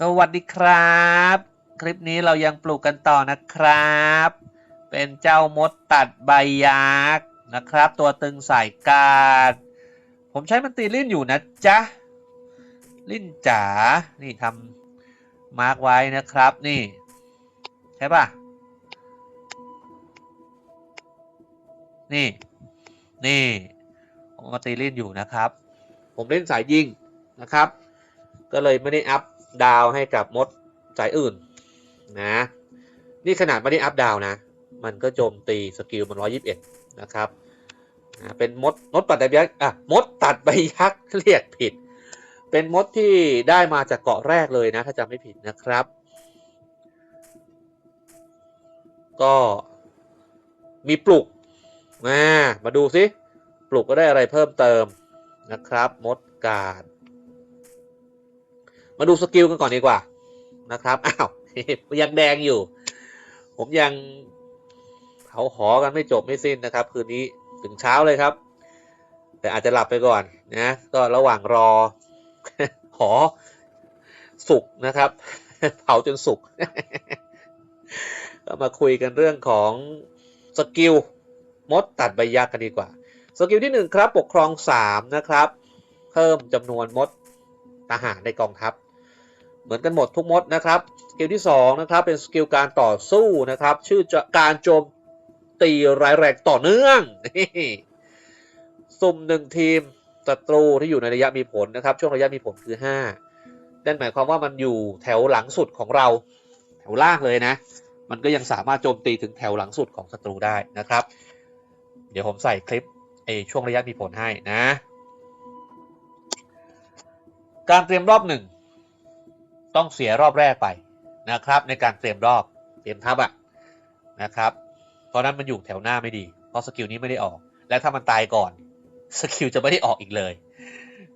สวัสดีครับ คลิปนี้เรายังปลูกกันต่อนะครับ เป็นเจ้ามดตัดใบยักษ์นะครับ ตัวตึงสายกาด ผมใช้มันตีลิ้นอยู่นะจ๊ะ ลิ้นจ๋า นี่ทำมาร์กไว้นะครับนี่ ใช่ปะนี่ นี่ผมมาตีลิ้นอยู่นะครับ ผมเล่นสายยิงนะครับ ก็เลยไม่ได้อัพ ดาวให้กับมดสายอื่นนะ นี่ขนาดไม่ได้อัพดาวนะ มันก็โจมตีสกิลมัน121นะครับเป็นมดมดตัดใบยักษ์อะมดตัดใบยักษ์เรียกผิด เป็นมดที่ได้มาจากเกาะแรกเลยนะ ถ้าจำไม่ผิดนะครับ ก็มีปลุกมามาดูสิปลุกก็ได้อะไรเพิ่มเติมนะครับ มดกาด มาดูสกิลกันก่อนดีกว่านะครับ อ้าวยังแดงอยู่ ผมยังเขาหอกันไม่จบไม่สิ้นนะครับ คืนนี้ถึงเช้าเลยครับ แต่อาจจะหลับไปก่อนนะ ก็ระหว่างรอ หอสุกนะครับ เผาจนสุกก็มาคุยกันเรื่องของสกิลมดตัดใบยักษ์กันดีกว่า สกิลที่หนึ่งครับ ปกครองสามนะครับ เพิ่มจำนวนมดทหารในกองทัพ เหมือนกันหมดทุกมดนะครับ สกิลที่2นะครับเป็นสกิลการต่อสู้นะครับ ชื่อจะการโจมตีร้ายแรงต่อเนื่องนี่สุ่มหนึ่งทีมศัตรูที่อยู่ในระยะมีผลนะครับ ช่วงระยะมีผลคือ 5 นั่นหมายความว่ามันอยู่แถวหลังสุดของเรา แถวล่างเลยนะ มันก็ยังสามารถโจมตีถึงแถวหลังสุดของศัตรูได้นะครับ เดี๋ยวผมใส่คลิปไอช่วงระยะมีผลให้นะ การเตรียมรอบหนึ่ง ต้องเสียรอบแรกไปนะครับ ในการเตรียมรอบเตรียมทัพอะนะครับ เพราะนั้นมันอยู่แถวหน้าไม่ดี เพราะสกิลนี้ไม่ได้ออก และถ้ามันตายก่อนสกิลจะไม่ได้ออกอีกเลย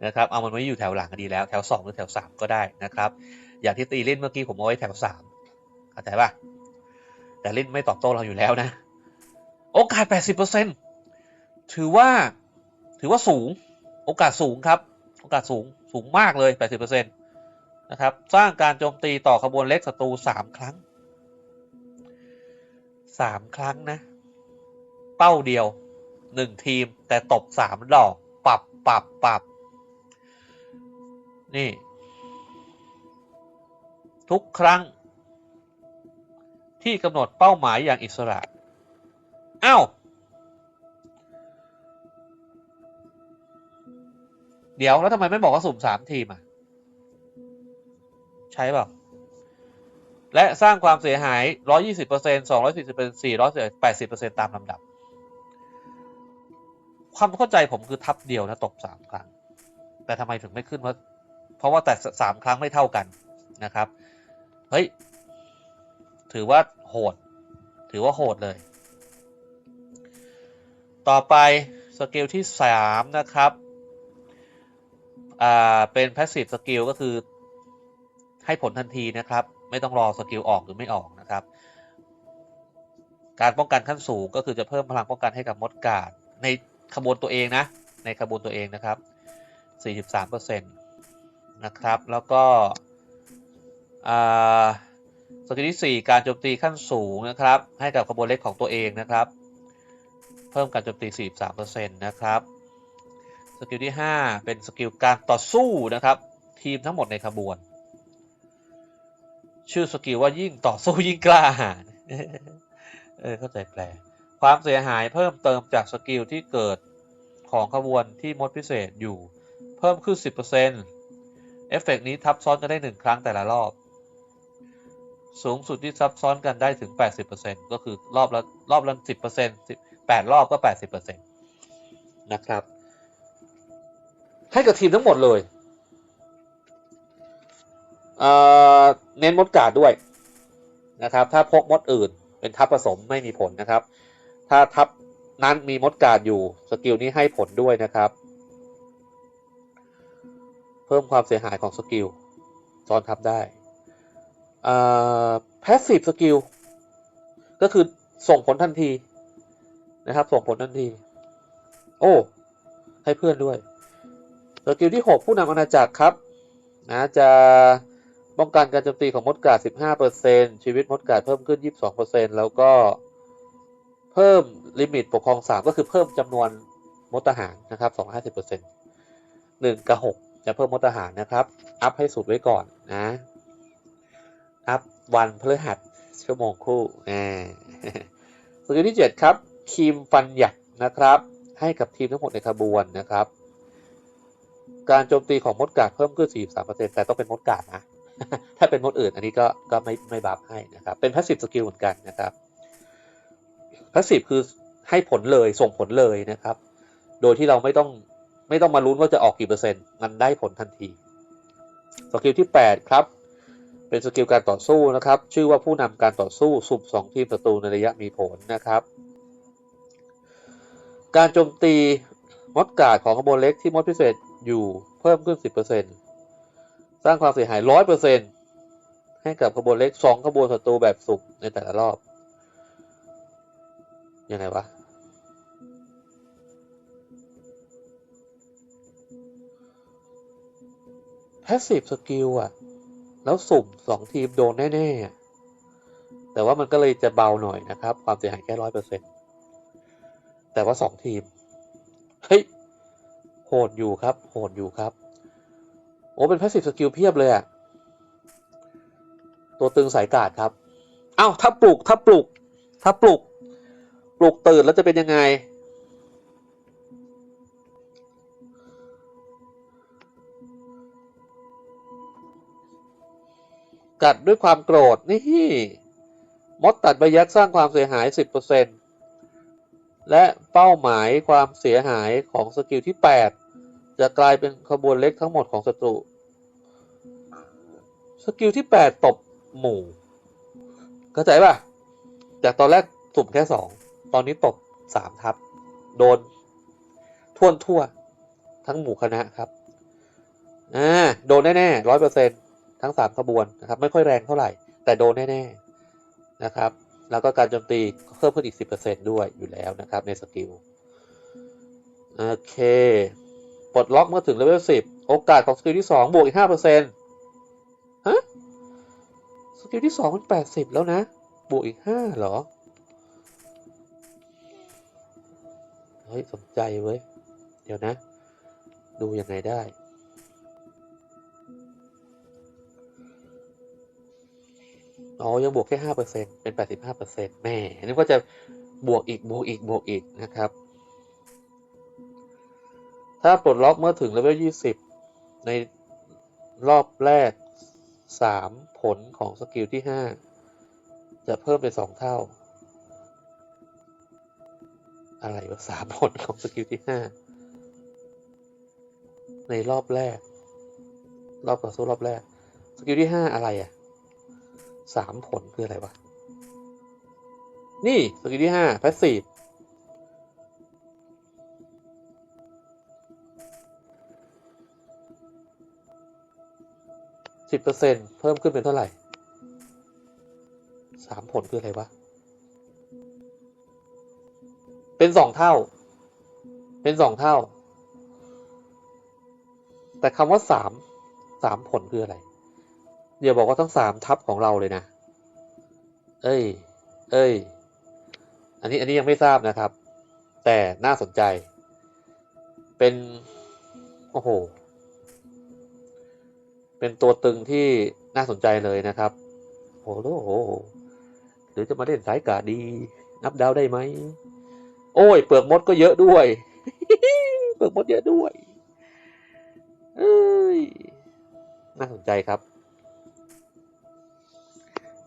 นะครับเอามันไว้อยู่แถวหลังก็ดีแล้วแถว 2 หรือแถว 3 ก็ได้นะครับ อย่างที่ตีเล่นเมื่อกี้ผมเอาไว้แถว3เข้าใจปะแต่เล่นไม่ตอบโต้เราอยู่แล้วนะ โอกาส 80%ถือว่าถือว่าสูงโอกาสสูงครับ โอกาสสูงสูงมากเลย 80% นะครับ สร้างการโจมตีต่อขบวนเล็กศัตรูสามครั้งสามครั้งนะ เป้าเดียวหนึ่งทีม แต่ตบสามดอก ปรับปรับปรับนี่ ทุกครั้ง ที่กำหนดเป้าหมายอย่างอิสระอ้าว เดี๋ยว แล้วทำไมไม่บอกว่าสุ่มสามทีมอะ ใช่เปล่า และสร้างความเสียหาย 120% 240% 480%ตามลำดับ ความเข้าใจผมคือทับเดียวนะตก3ครั้ง แต่ทำไมถึงไม่ขึ้น เพราะเพราะว่าแต่3ครั้งไม่เท่ากันนะครับ เฮ้ย ถือว่าโหด ถือว่าโหดเลย ต่อไปสกิลที่ 3 นะครับ อ่า เป็น passive skill ก็คือ ให้ผลทันทีนะครับ ไม่ต้องรอสกิลออกหรือไม่ออกนะครับ การป้องกันขั้นสูงก็คือจะเพิ่มพลังป้องกันให้กับมดกาดในขบวนตัวเองนะ ในขบวนตัวเองนะครับ 43%นะครับ แล้วก็สกิลที่ 4 การโจมตีขั้นสูงนะครับ ให้กับขบวนเล็กของตัวเองนะครับ เพิ่มการโจมตี 43%นะครับสกิลที่ 5 เป็นสกิลการต่อสู้นะครับ ทีมทั้งหมดในขบวน ชื่อสกิลว่ายิ่งต่อสู้ยิ่งกล้าหาญเออเข้าใจแปล ความเสียหายเพิ่มเติมจากสกิลที่เกิดของขบวนที่มดพิเศษอยู่ เพิ่มขึ้น 10%เอฟเฟกต์นี้ทับซ้อนกันได้ 1 ครั้งแต่ละรอบ สูงสุดที่ซับซ้อนกันได้ถึง 80%ก็คือรอบละรอบละ10% 8 รอบก็ 80%นะครับ ให้กับทีมทั้งหมดเลยเอ่อ เน้นมดกาดด้วยนะครับ ถ้าพกมดอื่นเป็นทับผสมไม่มีผลนะครับ ถ้าทับนั้นมีมดกาดอยู่สกิลนี้ให้ผลด้วยนะครับ เพิ่มความเสียหายของสกิลซอนทับได้แพสซีฟสกิลก็คือส่งผลทันทีนะครับ ส่งผลทันที โอ้ ให้เพื่อนด้วยสกิลที่ 6 ผู้นำอาณาจักรครับนะจะ ป้องกันการโจมตีของมดกาด15%ชีวิตมดกาดเพิ่มขึ้น 22%แล้วก็เพิ่มลิมิตปกครอง 3 ก็คือเพิ่มจำนวนมดทหารนะครับ 250% 1 กับ 6 จะเพิ่มมดทหารนะครับ อัพให้สุดไว้ก่อนนะ อัพวันพฤหัสชั่วโมงคู่อ่าสกิลที่ 7 ครับครีมฟันหยักนะครับ ให้กับทีมทั้งหมดในขบวนนะครับ การโจมตีของมดกาดเพิ่มขึ้น 43%แต่ต้องเป็นมดกาดนะ ถ้าเป็นมดอื่นอันนี้ก็ก็ไม่ไม่บัฟให้นะครับ เป็นพาสซีฟสกิลเหมือนกันนะครับพาสซีฟคือให้ผลเลยส่งผลเลยนะครับ โดยที่เราไม่ต้องไม่ต้องมาลุ้นว่าจะออกกี่เปอร์เซ็นต์ มันได้ผลทันที สกิลที่ 8 ครับ เป็นสกิลการต่อสู้นะครับ ชื่อว่าผู้นำการต่อสู้สุ่มสองทีมศัตรูในระยะมีผลนะครับ การโจมตีมดกาดของขบวนเล็กที่มดพิเศษอยู่เพิ่มขึ้น 10% สร้างความเสียหาย100%ให้กับขบวนเล็ก2ขบวนศัตรูแบบสุ่มในแต่ละรอบ ยังไงวะ แพสซีฟสกิลอะแล้วสุ่มสองทีมโดนแน่ ๆ แต่ว่ามันก็เลยจะเบาหน่อยนะครับ ความเสียหายแค่ร้อยเปอร์เซ็นแต่ว่าสองทีม เฮ้ย โหดอยู่ครับ โหดอยู่ครับ โอ้เป็นแพสซีฟสกิลเพียบเลยอะตัวตึงสายกาดครับ เอ้าถ้าปลุกถ้าปลุก ถ้าปลุก ปลุกตื่นแล้วจะเป็นยังไง กัดด้วยความโกรธนี่มดตัดใบยักษ์สร้างความเสียหาย 10%และเป้าหมายความเสียหายของสกิลที่ 8 จะกลายเป็นขบวนเล็กทั้งหมดของศัตรู สกิลที่ 8 ตบหมู่ เข้าใจป่ะ จากตอนแรกสุ่มแค่ 2 ตอนนี้ตบ 3 ทับ โดนท่วนทั่ว ทั้งหมู่คณะครับ อ่า โดนแน่ๆร้อยเปอร์เซ็นทั้งสามขบวนนะครับ ไม่ค่อยแรงเท่าไหร่ แต่โดนแน่ๆนะครับ แล้วก็การโจมตีเพิ่มขึ้นอีก 10%ด้วยอยู่แล้วนะครับในสกิล โอเค ปลดล็อกเมื่อถึงเลเวล10 โอกาสของสกิลที่ 2 บวกอีก 5%ฮะ สกิลที่ 2 มัน 80 แล้วนะ บวกอีก5เหรอ เฮ้ย สนใจเว้ย เดี๋ยวนะ ดูยังไงได้อ๋อ ยังบวกแค่ห้าเปอร์เซ็นเป็นแปดสิบห้าเปอร์เซ็นแม่นึกว่าจะบวกอีก บวกอีก บวกอีกนะครับ ถ้าปลดล็อกเมื่อถึงเลเวลยี่สิบในรอบแรกสามผลของสกิลที่ห้าจะเพิ่มเป็นสองเท่า อะไรวะสามผลของสกิลที่ห้าในรอบแรก รอบต่อสู้รอบแรก สกิลที่ห้าอะไรอะสามผลคืออะไรวะ นี่สกิลที่ห้าพาสซีฟ สิบเปอร์เซ็นเพิ่มขึ้นเป็นเท่าไหร่สามผลคืออะไรวะ เป็นสองเท่า เป็นสองเท่า แต่คำว่าสามสามผลคืออะไรอย่าบอกว่าทั้งสามทับของเราเลยนะ เอ้ย เอ้ย อันนี้อันนี้ยังไม่ทราบนะครับ แต่น่าสนใจ เป็น โอ้โห เป็นตัวตึงที่น่าสนใจเลยนะครับ โอ้โหหรือจะมาเล่นสายกาดี นับดาวได้ไหม โอ้ย เปลือกมดก็เยอะด้วย เปลือกมดเยอะด้วยเอ้ยน่าสนใจครับ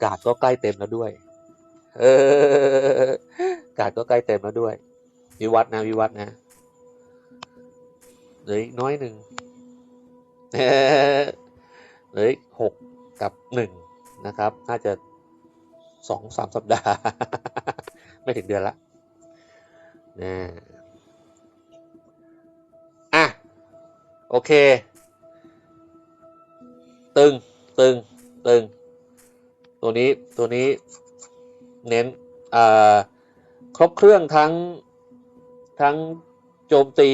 กาดก็ใกล้เต็มแล้วด้วย เออกาดก็ใกล้เต็มแล้วด้วย วิวัฒนะวิวัฒนะเหลืออีกน้อยหนึ่ง เหลืออีกหกกับหนึ่งนะครับ น่าจะสองสามสัปดาห์ ไม่ถึงเดือนละนะอะ โอเค ตึง ตึง ตึง ตัวนี้ ตัวนี้ เน้น อ่า ครบเครื่องทั้ง ทั้งโจมตี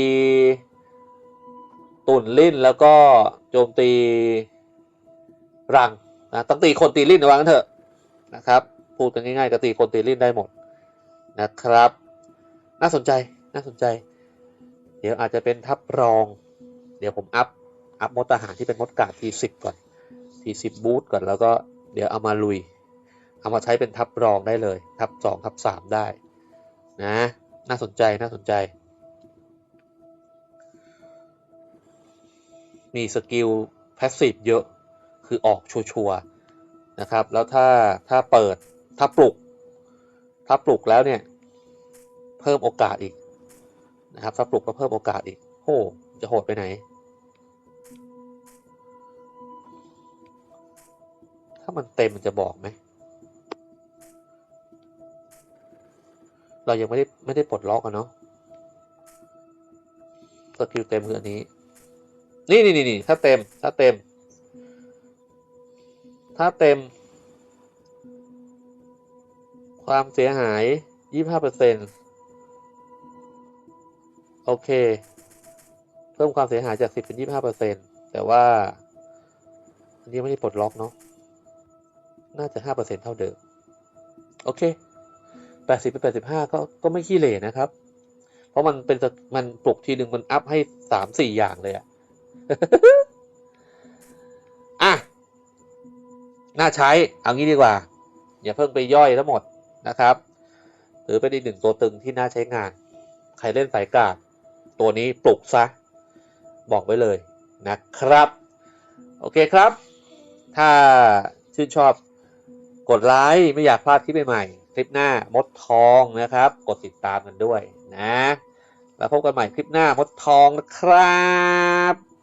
ตุ่นลิ้นแล้วก็โจมตี รังนะต้องตีคนตีลิ้นระวังกันเถอะนะครับพูดกันง่ายๆก็ตีคนตีลิ้นได้หมดนะครับ น่าสนใจน่าสนใจ เดี๋ยวอาจจะเป็นทับรอง เดี๋ยวผมอัพอัพมดทหารที่เป็นมดกาดทีสิบก่อนทีสิบบูทก่อนแล้วก็เดี๋ยวเอามาลุย เอามาใช้เป็นทับรองได้เลย ทับสองทับสามได้นะน่าสนใจน่าสนใจ มีสกิลแพสซีฟเยอะ คือออกชัวร์นะครับ แล้วถ้าถ้าเปิดถ้าปลุก ถ้าปลุกแล้วเนี่ย เพิ่มโอกาสอีกนะครับ ถ้าปลุกก็เพิ่มโอกาสอีกโอ้จะโหดไปไหน ถ้ามันเต็มมันจะบอกไหมเรายังไม่ได้ไม่ได้ปลดล็อกอะเนาะสกิลเต็มคืออันนี้ นี่นี่นี่ถ้าเต็มถ้าเต็ม ถ้าเต็ม ความเสียหายยี่ห้าเปอร์เซ็นโอเค เพิ่มความเสียหายจากสิบเป็นยี่ห้าเปอร์เซ็นแต่ว่า อันนี้ไม่ได้ปลดล็อกเนาะ น่าจะห้าเท่าเดิม โอเคแปดสิบเป็นแปดสิบห้าก็ก็ไม่ขี้เหร่นะครับ เพราะมันเป็นมันปลุกทีหนึ่งมันอัพให้สามสี่อย่างเลยอะ น่าใช้เอางี้ดีกว่า อย่าเพิ่งไปย่อยทั้งหมดนะครับหรือเป็นอีกหนึ่งตัวตึงที่น่าใช้งาน ใครเล่นสายกาดตัวนี้ปลุกซะ บอกไว้เลยนะครับ โอเคครับ ถ้าชื่นชอบกดไลค์ไม่อยากพลาดคลิปใหม่ๆคลิปหน้ามดทองนะครับ กดติดตามกันด้วยนะ แล้วพบกันใหม่คลิปหน้ามดทองนะครับ